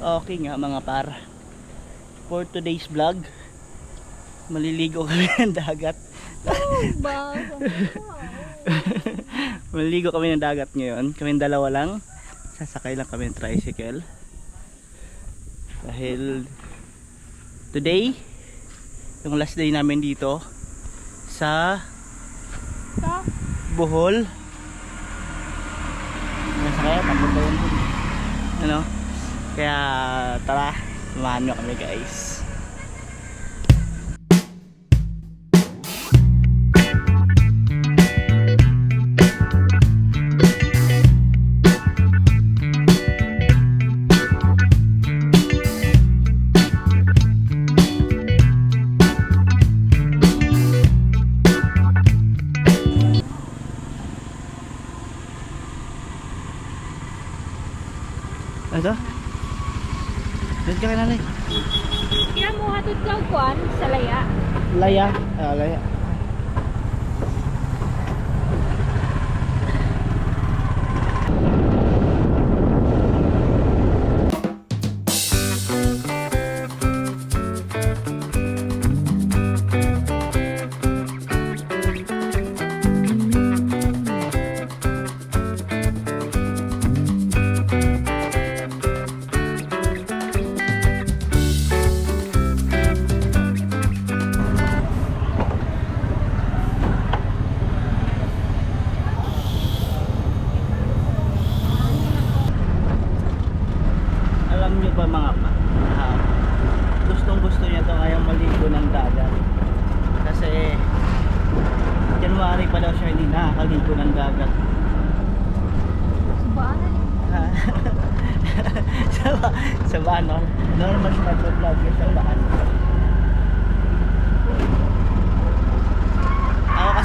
Okay nga mga par. For today's vlog, maliligo kami ng dagat. Ba? maliligo kami ng dagat ngayon. Kami dalawa lang. Sasakay lang kami ng tricycle. Dahil today, yung last day namin dito sa? Bohol. Nasa kaya papunta yun. Ano? Kaya tara, samahan nyo kami guys. Kaya mo hatod ka kuan sa laya. Laya. Ah, laya.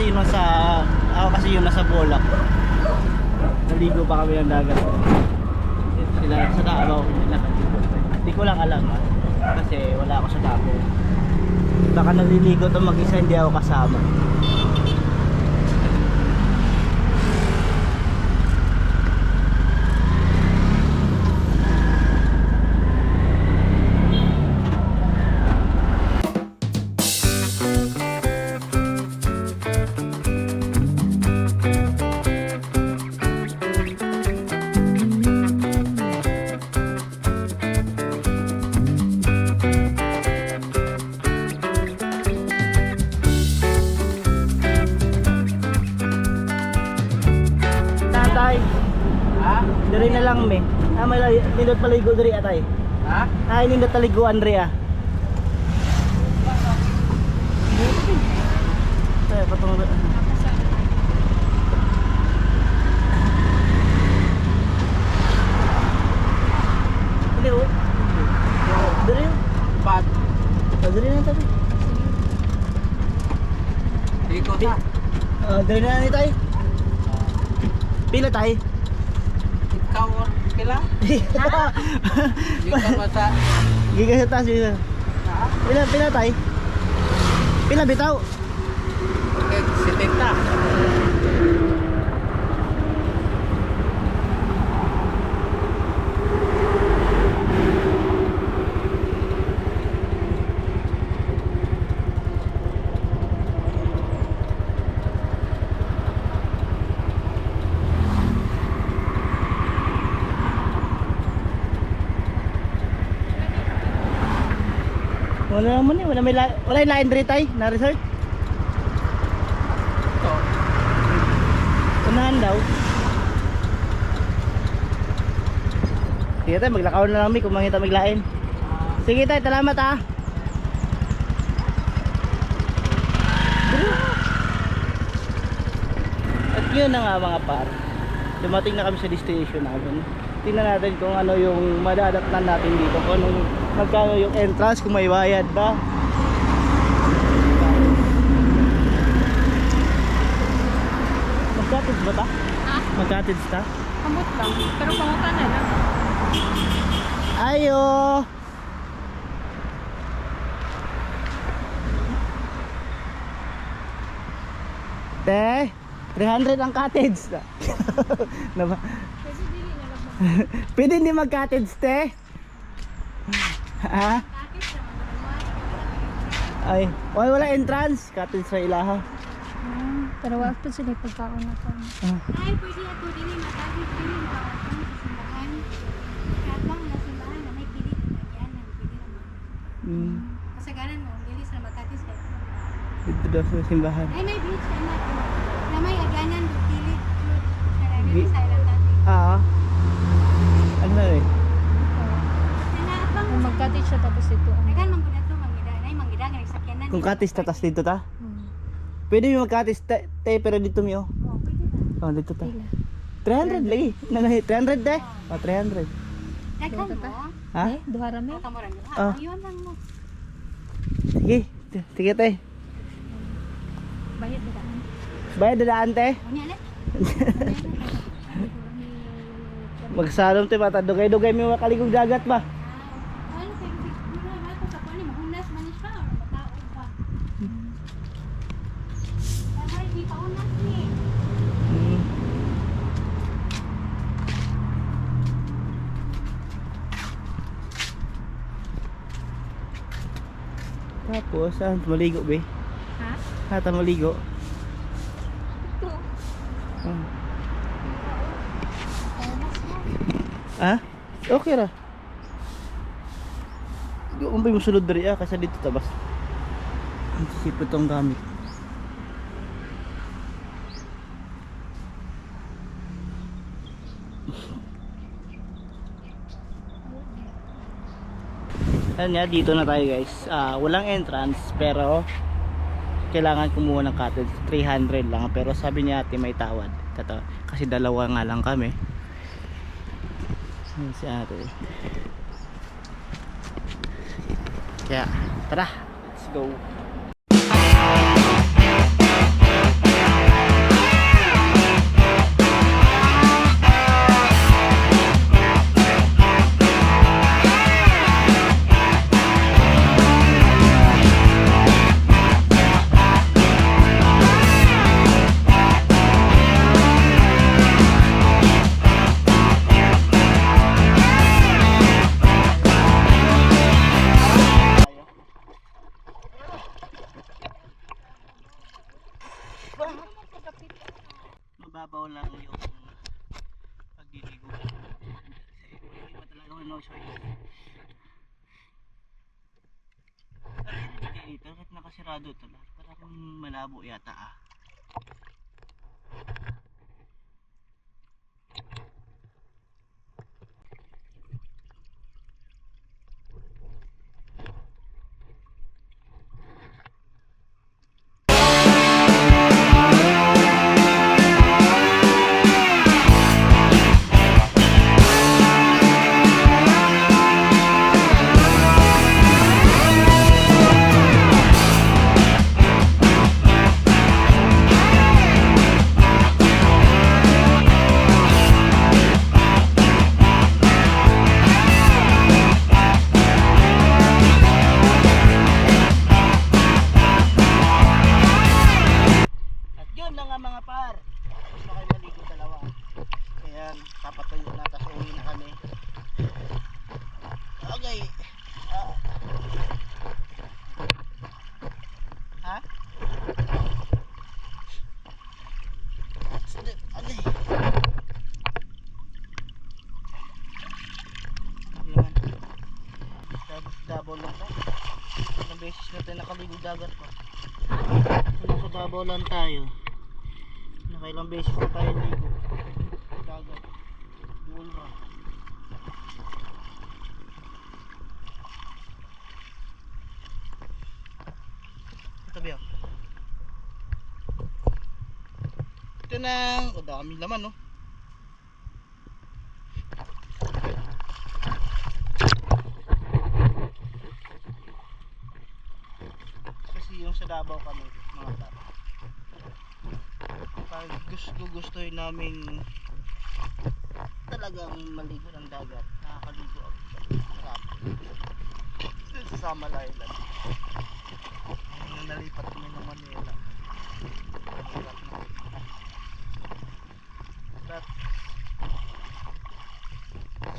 Kasi yun nasa ako kasi yun nasa Bolak. Naligo pa kami ng dagat. Sila sa Davao, hindi ko lang alam ah. Kasi wala ako sa Davao. Baka naliligo to mag-isa, hindi ako kasama. Nindot paligo diri atay. Ha? Ay, nindot taliguan diri ah. Tay, patong Hindi oh. Diri oh. Ba't? Ah, Diri na tabi. Ikaw ta. Ah, diri na ni tay. Pila tay? Ikaw or kila? Ka mata. Giga sa taas? Pila pila tay? Pila bitaw? Okay, sitenta. Wala naman eh, wala may la- wala yung line diri tay na resort. Ito. Unahan daw. Sige tayo, maglakaw na lang kami kung mangita maglain. Sige tayo, salamat ah. At yun na nga mga par. Dumating na kami sa destination namin. Tingnan natin kung ano yung madadatnan natin dito. Kung anong magkano yung entrance, kung may bayad ba. Magkatids ba ta? Ha? Magkatids ta? Kamot lang. Pero pangutan na lang. Ayo! Te, 300 ang cottage. Na. Pwede hindi mag-cottage, te? Ha? Ay, oy wala entrance. Katin sa ilaha. Ah, pero wala pa sila pagkaon na to. Ah. Ay, pwede ato dili matagis dili makatong sa simbahan. Katong na simbahan na may kilit na nagyanan, pwede naman. Kasagaran mo, dili sa makatis kay. Dito daw sa simbahan. Ay may beach ana to. Na may agyanan kilit. Bi- sa ilang dati. Ah. Ano na eh? Kana Kung magkatid siya tapos ito. ano. Dagan man gud ato mangida, nay mangida nga sakyanan. Kung katis tatas dito ta? Hmm. Pwede mo magkatis te, te pero dito mi oh. Oh, pwede na. Oh, dito ta. Pila. 300 lagi. Nanay 300 de. Oh, 300. Dagan Dito ta? mo. Ha? Eh, duha ra O me. tamo ran. Ah. Ha, yun lang mo. Sige. Sige te. Bayad na daan. Bayad dadaan te. Unya na. Magsalom te mata dugay-dugay mi makaligong dagat ba. Ano kay siguro na ko sa kuno mahunas man ni siya or mataog pa. Ay, di pa unas ni. Mm. Tapos, saan? Maligo, be? Ha? Hata maligo. Ito. Mo. Ah? Okay ra. Ba yung sunod dari ah, kasi dito tabas. Ang sisipot tong gamit. Ayan nga, dito na tayo guys. Ah, walang entrance pero kailangan kumuha ng cottage. 300 lang. Pero sabi niya ate may tawad. Kato, kasi dalawa nga lang kami. Ayan si ate. Kaya tara. Let's go Dito. Kahit nakasirado ito parang malabo yata ah beses na tayo dagat pa. So, nasa Davao lang tayo. Nakailang beses na tayo ligo. Dagat. Bulra. Ito ba yun? Ito na. O dami laman no. Kasi yung sa Davao kami mga tao. Pag gusto gustoy namin talagang maligo ng dagat, nakakaligo ako sa sarap. Dito sa Samal Island. Nung nalipat kami ng Manila. Hirap na. But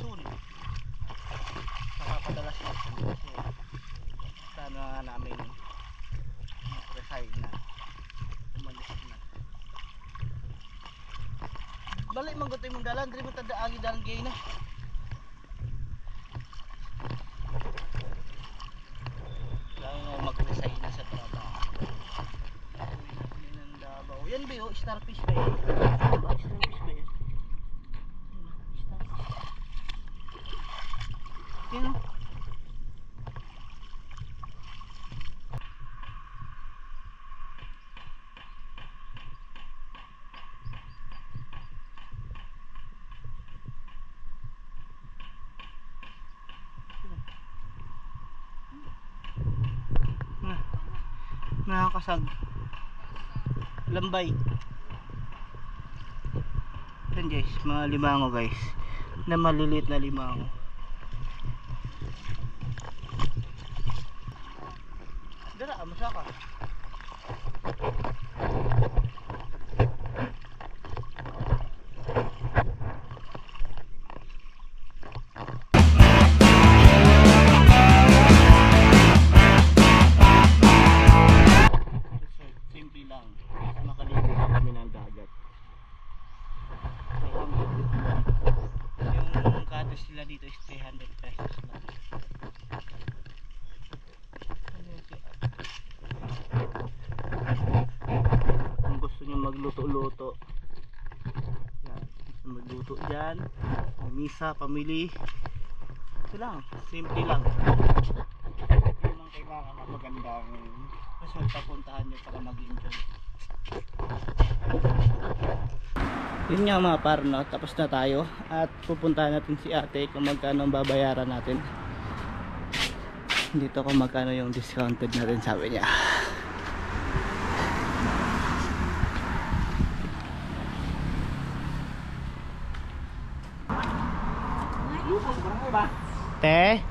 soon. Sarap. napadalas natin kasi sana nga namin resign na umalis na balik man gutoy mong dalan dili mo tada agi dalan gay na. Nga mag-resign na sa trabaho. Yan ba yun starfish ba yun Ano ba starfish ba yun Ano, starfish yun o. Na, nakakasag. Lambay. Yan guys, mga limango guys. Na maliliit na limango. Dara, amasa yung cottage nila dito is 300 pesos yung si- Kung gusto nyo magluto-luto, yan. Magluto dyan, misa, pamili. Ito lang, simple lang. Yun ang kailangan na magandang resort na puntahan nyo para mag-enjoy. Yun nga mga parno, tapos na tayo at pupuntahan natin si ate kung magkano ang babayaran natin. Dito kung magkano yung discounted natin sabi niya. Te,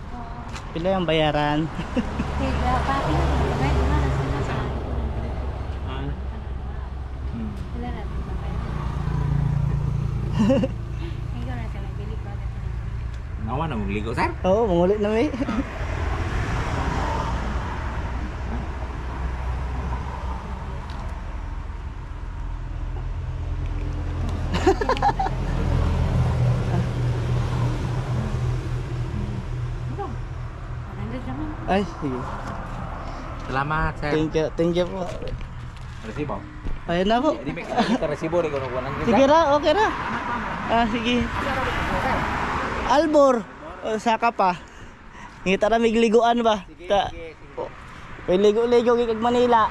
pila yung bayaran? Kaya pati na ito. Kahit na nasa na sa akin. Wala na ito. Ikaw na siya nagbili ko. Nawa na mong ligo, sir? Oo, mangulit na may. Ay, sige. Salamat, sir. Thank you, thank you po. Resibo. Ayun na po. Di ba kita resibo Sige ra, okay ra. Ah, sige. Albor, oh, saka pa. Ngita na may liguan ba? Ta May ligo-ligo Manila.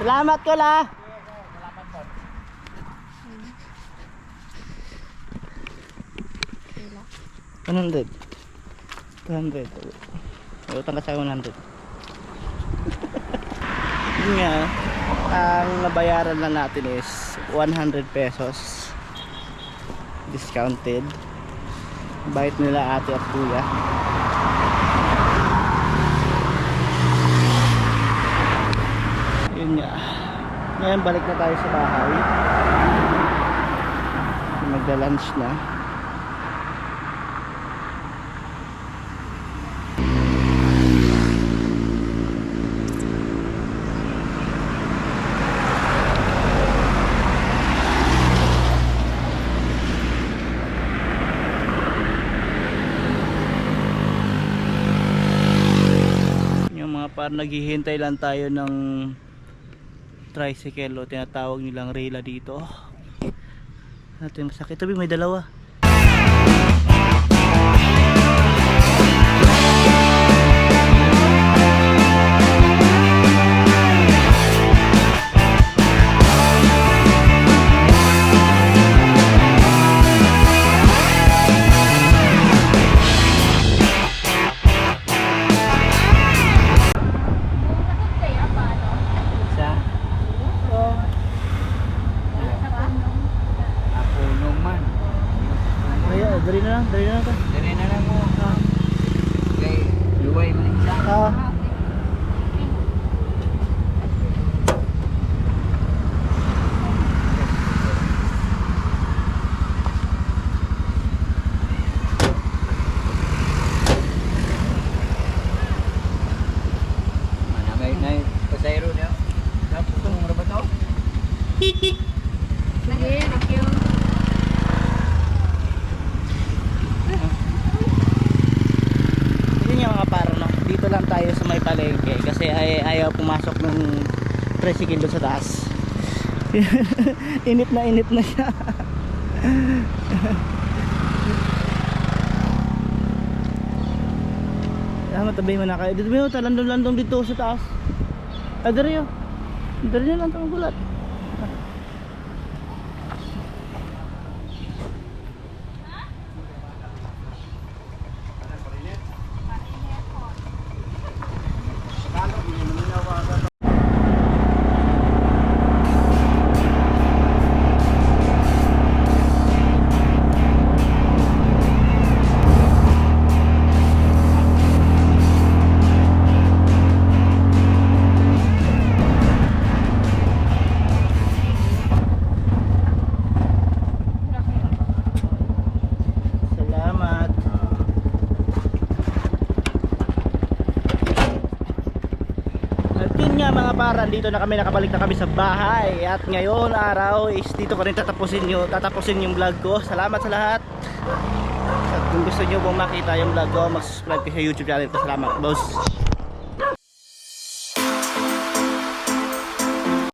Salamat ko la. One hundred. Two hundred. Utang ka sa 100. Yun nga, ang nabayaran lang natin is 100 pesos discounted. Bait nila ate at kuya. Yun nga. Ngayon balik na tayo sa bahay. Magla-lunch na yung mga par naghihintay lang tayo ng tricycle o tinatawag nilang rela dito. Natin masakit. Tabi may dalawa dairo niya. Dapat ito mura ba ito? Sige, thank you. Yun yung mga paro no? Dito lang tayo sa may palengke kasi ay ayaw pumasok ng tricycle sa taas. init na init na siya. Ah, matabi mo na kayo. Dito mo, talandong-landong dito sa taas. Ah, dari yun. Dari nyo lang itong gulat. Mga paran, dito na kami nakabalik na kami sa bahay. At ngayon araw is dito ko rin tatapusin, yung, tatapusin yung vlog ko. Salamat sa lahat. At kung gusto nyo pong makita yung vlog ko, mag-subscribe kayo sa YouTube channel ko. Salamat boss